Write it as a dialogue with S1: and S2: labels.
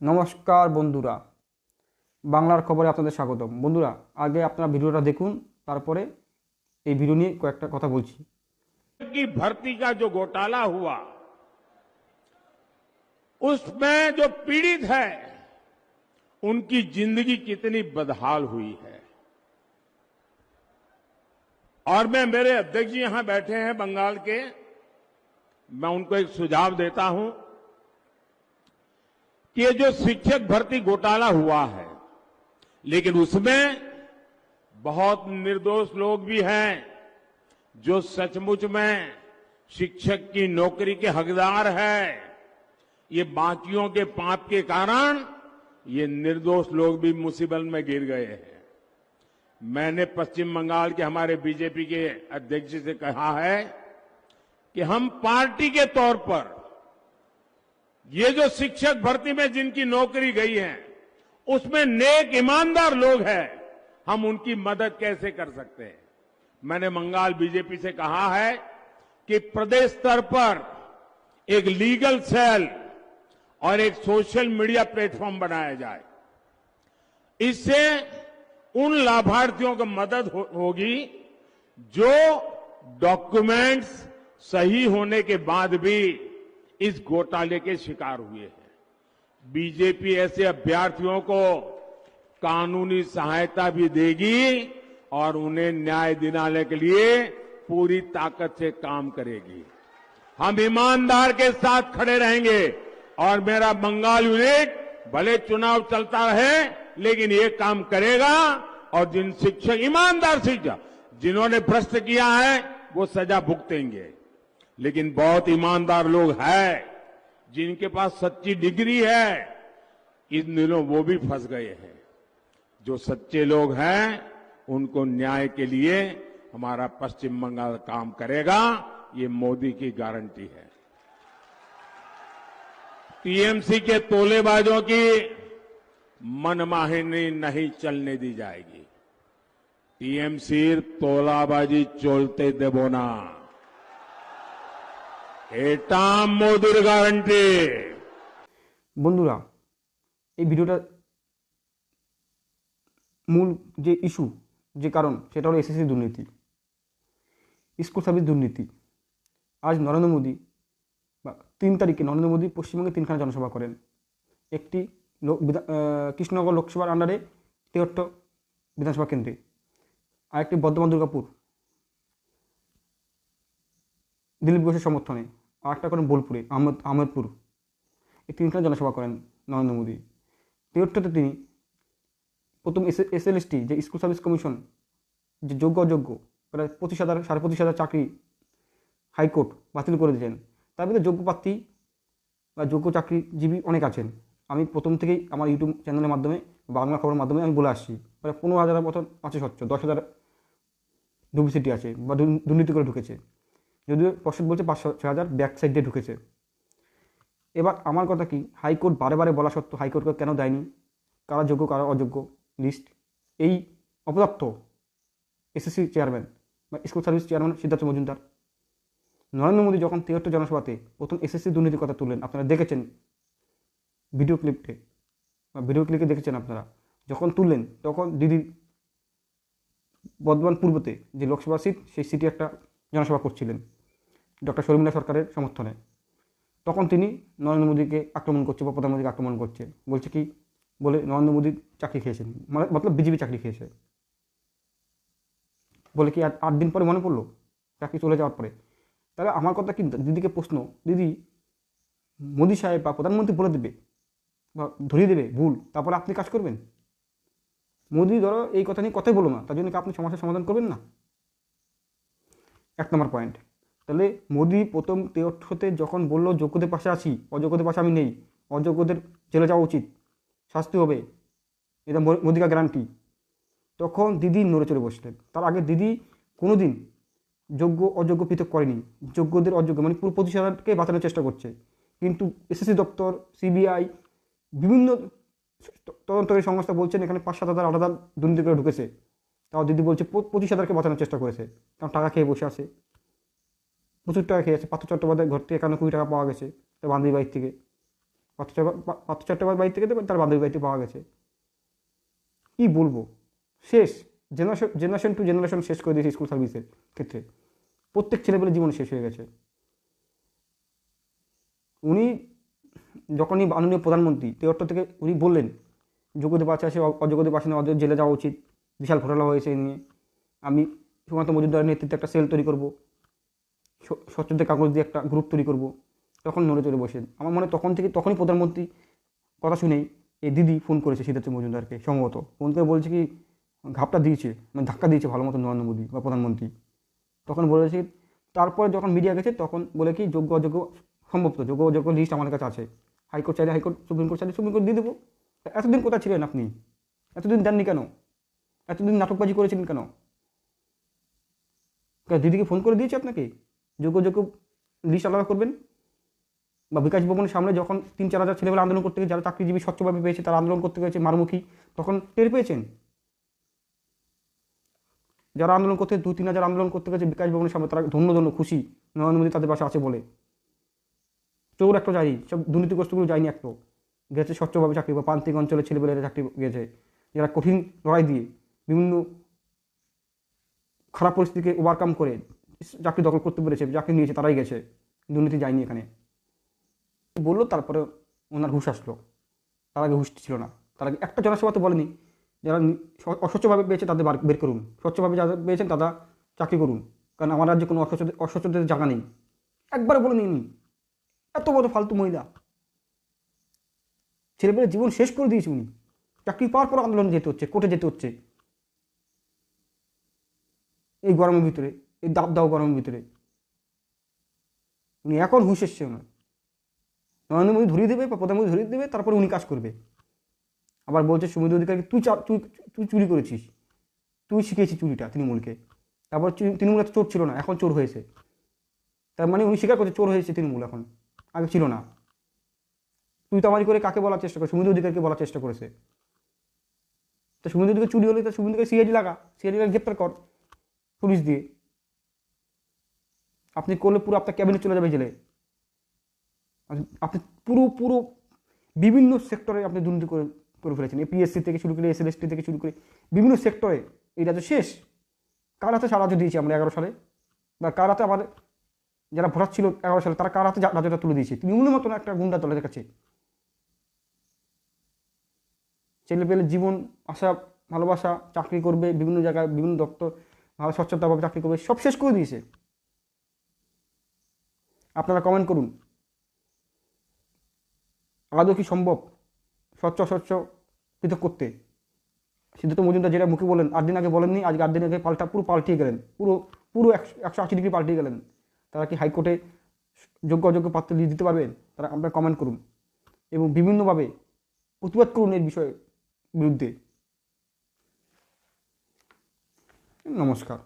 S1: নমস্কার বন্ধুরা বাংলার খবরে আপনাদের স্বাগতম বন্ধুরা আগে আপনারা ভিডিওটা দেখুন তারপরে এই ভিডিও নিয়ে কয়েকটা কথা বলছি
S2: की भर्ती का जो घोटाला हुआ उसमें जो पीड़ित है उनकी जिंदगी कितनी बदहाल हुई है और मैं मेरे अध्यक्ष जी यहां बैठे हैं बंगाल के मैं उनको एक सुझाव देता हूं कि ये जो शिक्षक भर्ती घोटाला हुआ है, लेकिन उसमें बहुत निर्दोष लोग भी हैं जो सचमुच में शिक्षक की नौकरी के हकदार है। ये बाकियों के पाप के कारण ये निर्दोष लोग भी मुसीबत में गिर गए हैं। मैंने पश्चिम बंगाल के हमारे बीजेपी के अध्यक्ष से कहा है कि हम पार्टी के तौर पर ये जो शिक्षक भर्ती में जिनकी नौकरी गई है उसमें नेक ईमानदार लोग हैं हम उनकी मदद कैसे कर सकते हैं? मैंने बंगाल बीजेपी से कहा है कि प्रदेश स्तर पर एक लीगल सेल और एक सोशल मीडिया प्लेटफॉर्म बनाया जाए। इससे उन लाभार्थियों को मदद हो, होगी जो डॉक्यूमेंट्स सही होने के बाद भी इस घोटाले के शिकार हुए हैं। बीजेपी ऐसे अभ्यर्थियों को कानूनी सहायता भी देगी और उन्हें न्याय दिलाने के लिए पूरी ताकत से काम करेगी। हम ईमानदार के साथ खड़े रहेंगे और मेरा बंगाल यूनिट भले चुनाव चलता रहे, लेकिन ये काम करेगा और जिन शिक्षक, ईमानदार शिक्षक जिन्होंने भ्रष्ट किया है, वो सजा भुगतेंगे। लेकिन बहुत ईमानदार लोग हैं, जिनके पास सच्ची डिग्री है, इन दिनों वो भी फंस गए हैं। जो सच्चे लोग हैं, उनको न्याय के लिए हमारा पश्चिम बंगाल काम करेगा, ये मोदी की गारंटी है। टीएमसी के तोलेबाजों की मनमाहिनी नहीं चलने दी जाएगी। टीएमसी तोलाबाजी चोलते देव ना। এটা মোদির গ্যারান্টি
S1: বন্ধুরা, এই ভিডিওটা মূল যে ইস্যু যে কারণ, সেটা হলো এসএসসি দুর্নীতি, স্কুল সার্ভিস দুর্নীতি। আজ নরেন্দ্র মোদী বা তিন তারিখে নরেন্দ্র মোদী পশ্চিমবঙ্গে তিনখানা জনসভা করেন। একটি কৃষ্ণনগর লোকসভার আন্ডারে তেহট্ট বিধানসভা কেন্দ্রে। আরেকটি বর্ধমান দুর্গাপুর, দিলীপ ঘোষের সমর্থনে। আর একটা করেন বোলপুরে, আহমদ, আহমেদপুর। এই তিনখানা জনসভা করেন নরেন্দ্র মোদী। তেহট্টতে তিনি প্রথম এস এসএলএসটি যে স্কুল সার্ভিস কমিশন, যে যোগ্য অযোগ্য, প্রায় পঁচিশ হাজার, সাড়ে পঁচিশ হাজার চাকরি হাইকোর্ট বাতিল করে দিয়েছেন। তার ভিতরে যোগ্য প্রার্থী বা যোগ্য চাকরিজীবী অনেক আছেন। আমি প্রথম থেকেই আমার ইউটিউব চ্যানেলের মাধ্যমে, বাংলা খবরের মাধ্যমে আমি বলে আসছি। প্রায় পনেরো হাজারের মতন আছে স্বচ্ছ, দশ হাজার ডুপ্লিসিটি আছে বা দুর্নী- দুর্নীতি করে ঢুকেছে। যদিও পর্ষদ বলছে পাঁচশো, ছয় হাজার ব্যাক সাইড দিয়ে ঢুকেছে। এবার আমার কথা কি, হাইকোর্ট বারে বারে বলা সত্ত্বেও হাইকোর্টকে কেন দেয়নি? কারা যোগ্য, কারা অযোগ্য? লিস্ট এই অপদার্থ এসএসসি চেয়ারম্যান বা school service chairman Siddhartha Majumdar. Narendra Modi যখন তেহট্ট জনসভাতে প্রথম এসএসসি দুর্নীতির কথা তুললেন, আপনারা দেখেছেন ভিডিও ক্লিপে বা ভিডিও ক্লিপে দেখেছেন আপনারা, যখন তুললেন, তখন দিদি বর্ধমান পূর্বতে যে লোকসভা সিট সেই সিটে একটা জনসভা করছিলেন। ডক্টর শর্মিলা সরকারের সমর্থনে। তখন তিনি নরেন্দ্র মোদীকে আক্রমণ করছে বা প্রধানমন্ত্রীকে আক্রমণ করছে। বলছে কি? বলে নরেন্দ্র মোদী চাকরি খেয়েছেন। মানে মতলব বিজেপি চাকরি খেয়েছে। বলে কি আট দিন পরে মনে পড়ল? চাকরি চলে যাওয়ার পরে? তাহলে আমার কথা কি, দিদিকে প্রশ্ন, দিদি, মোদী সাহেব বা প্রধানমন্ত্রী বলে দেবে বা ধরিয়ে দেবে ভুল, তারপরে আপনি কাজ করবেন? মোদী, ধরো, এই কথা নিয়ে কথাই বলো না। তার জন্য কি আপনি সমস্যার সমাধান করবেন না? এক নম্বর পয়েন্ট। তাহলে মোদি প্রথম তেহট্টতে যখন বলল, যোগ্যদের পাশে আছি, অযোগ্যদের পাশে আমি নেই, অযোগ্যদের জেলে যাওয়া উচিত, শাস্তি হবে। এটা মোদিকা গ্যারান্টি তখন দিদি নড়ে চড়ে বসলেন। তার আগে দিদি কোনো দিন যোগ্য, অযোগ্য পৃথক করেনি। যোগ্যদের অযোগ্য মানে পুরো হাজারকে বাঁচানোর চেষ্টা করছে। কিন্তু এসএসসি দপ্তর, সিবিআই, বিভিন্ন তদন্তকারী সংস্থা বলছেন, এখানে পাঁচ সাত হাজার আট হাজার দুর্নীতি করে ঢুকেছে। তাও দিদি বলছে পঁচিশ হাজারকে বাঁচানোর চেষ্টা করেছে। কারণ টাকা খেয়ে বসে আছে। প্রচুর টাকা খেয়েছে। পার্থ চট্টোপাধ্যায় ঘর থেকে একান্ন কোটি টাকা পাওয়া গেছে তার বান্ধবী বাড়ির থেকে। পার্থ পার্থ চট্টোপাধ্যায় বাড়ি থেকে তার বান্ধবী বাড়িতে পাওয়া গেছে। কি বলব? শেষ। জেনারেশন জেনারেশন টু জেনারেশন শেষ করে দিয়েছে স্কুল সার্ভিসের ক্ষেত্রে। প্রত্যেক ছেলেপেলের জীবন শেষ হয়ে গেছে। উনি যখনই মাননীয় প্রধানমন্ত্রী, তেহট্ট থেকে উনি বললেন যোগ্যদের পাশে আসে অযোগ্যদের পাশে না ওদের জেলে যাওয়া উচিত। বিশাল ঘোটালা হয়েছে নিয়ে। আমি সুকান্ত মজুমদারের নেতৃত্বে একটা সেল তৈরি করব। স্বচ্ছতার কাগজ দিয়ে একটা গ্রুপ তৈরি করব। তখন নড়ে চড়ে বসেন আমার মনে তখন থেকে তখনই প্রধানমন্ত্রী কথা শুনেই এই দিদি ফোন করেছে সিদ্ধার্থ মজুমদারকে সম্ভবত। ফোন করে বলছে কি, ঘাপটা দিয়েছে মানে ধাক্কা দিয়েছে ভালো মতো নরেন্দ্র মোদী বা প্রধানমন্ত্রী। তখন বলেছে তারপরে যখন মিডিয়া গেছে, তখন বলে কি, যোগ্য অযোগ্য সম্ভব তো যোগ্য অযোগ্য লিস্ট আমার কাছে আছে। হাইকোর্ট চাইলে হাইকোর্ট, সুপ্রিম কোর্ট চাইলে সুপ্রিম কোর্ট দিয়ে দেবো। এতদিন কোথায় ছিলেন আপনি? এতদিন দেননি কেন? এতদিন নাটকবাজি করেছিলেন কেন? দিদিকে ফোন করে দিয়েছে আপনাকে? যোগ্য যোগ্য লিস্ট আলাদা করবেন বা বিকাশ ভবনের সামনে যখন তিন চার হাজার ছেলেবেলা আন্দোলন করতে গেছে, যারা চাকরিজীবী স্বচ্ছভাবে পেয়েছে, তারা আন্দোলন করতে গেছে মারমুখী, তখন টের পেয়েছেন? যারা আন্দোলন করতে, দু তিন হাজার আন্দোলন করতে গেছে বিকাশ ভবনের সামনে, তারা ধন্য ধন্য খুশি, নরেন্দ্র মোদী তাদের পাশে আছে বলে। চোর একটা যায়নি, সব দুর্নীতিগ্রস্তগুলো যায়নি একটু গেছে স্বচ্ছভাবে চাকরি, বা প্রান্তিক অঞ্চলের ছেলেবেলেরা চাকরি গেছে। যারা কঠিন লড়াই দিয়ে বিভিন্ন খারাপ পরিস্থিতিকে ওভারকাম করে চাকরি দখল করতে পেরেছে চাকরি নিয়েছে, তারাই গেছে। দুর্নীতি যায়নি এখানে। বলল, তারপরে ওনার হুশ আসলো। তার আগে হুশ ছিল না। তার আগে একটা জনসভা তো বলেনি। যারা অস্বচ্ছভাবে পেয়েছে, তাদের বার- করুন। স্বচ্ছভাবে যারা পেয়েছেন, তারা চাকরি করুন। কারণ আমার রাজ্যে কোনো অস্বচ্ছ অস্বচ্ছতার জায়গা নেই। একবার বলে নিন এত বড় ফালতু মহিলা। ছেলেপেলে জীবন শেষ করে দিয়েছে উনি। চাকরি পাওয়ার পর আন্দোলন যেতে হচ্ছে, কোর্টে যেতে হচ্ছে। এই গরমের ভিতরে। এই দাব দাও গরমের ভিতরে। উনি এখন হুঁশ এসছে ওনার। নরেন্দ্র মোদী ধরিয়ে দেবে বা প্রধানমন্ত্রী ধরিয়ে দেবে, তারপরে উনি কাজ করবে। আবার বলছে সুমিত অধিকারী, তুই তুই তুই চুরি করেছিস। তুই শিখিয়েছিস চুরিটা তৃণমূলকে। তারপর তৃণমূল এত চোর ছিল না, এখন চোর হয়েছে। তার মানে উনি স্বীকার করছে, চোর হয়েছে তৃণমূল এখন। আগে ছিল না। তুই তো আমারি করে কাকে বলার চেষ্টা করে সুমিত অধিকারকে বলার চেষ্টা করেছে। তো সুমিত অধিকার চুরি হলে, তো সুমিত অধিকার সিআইডি লাগা, সিআইডি গ্রেপ্তার কর, পুলিশ দিয়ে। আপনি করলে পুরো আপনার ক্যাবিনে চলে যাবে জেলে। আপনি- আপনি পুরো পুরো বিভিন্ন সেক্টরে আপনি দুর্নীতি করে করে ফেলেছেন। এপিএসসি থেকে শুরু করে এসএলএসটি থেকে শুরু করে বিভিন্ন সেক্টরে এই রাজ্য শেষ। কার হাতে রাজ্য দিয়েছি আমরা এগারো সালে? বা কার হাতে আমাদের যারা ভোটার ছিল এগারো সালে, তারা কার হাতে রাজ্যটা তুলে দিয়েছে? তৃণমূলের মতন একটা গুন্ডা দলের কাছে? ছেলে পেলে জীবন, আশা, ভালোবাসা, চাকরি করবে, বিভিন্ন জায়গায় বিভিন্ন দপ্তর, ভালো স্বচ্ছতাভাবে চাকরি করবে, সব শেষ করে দিয়েছে। আপনারা কমেন্ট করুন। আদৌ কি সম্ভব? স্বচ্ছ স্বচ্ছ, পৃথক করতে। সিদ্ধার্থ মজুমদার যেটা মুখে বলেন আট দিন আগে বলেননি, আজকে আট দিন আগে পাল্টা পুরো পাল্টিয়ে গেলেন। পুরো পুরো একশো আশি ডিগ্রি পাল্টিয়ে গেলেন। তারা কি হাইকোর্টে যোগ্য অযোগ্য পাত্র লিস্ট দিতে পারবেন তারা আপনারা কমেন্ট করুন। এবং বিভিন্নভাবে প্রতিবাদ করুন এর বিষয়ে বিরুদ্ধে। নমস্কার।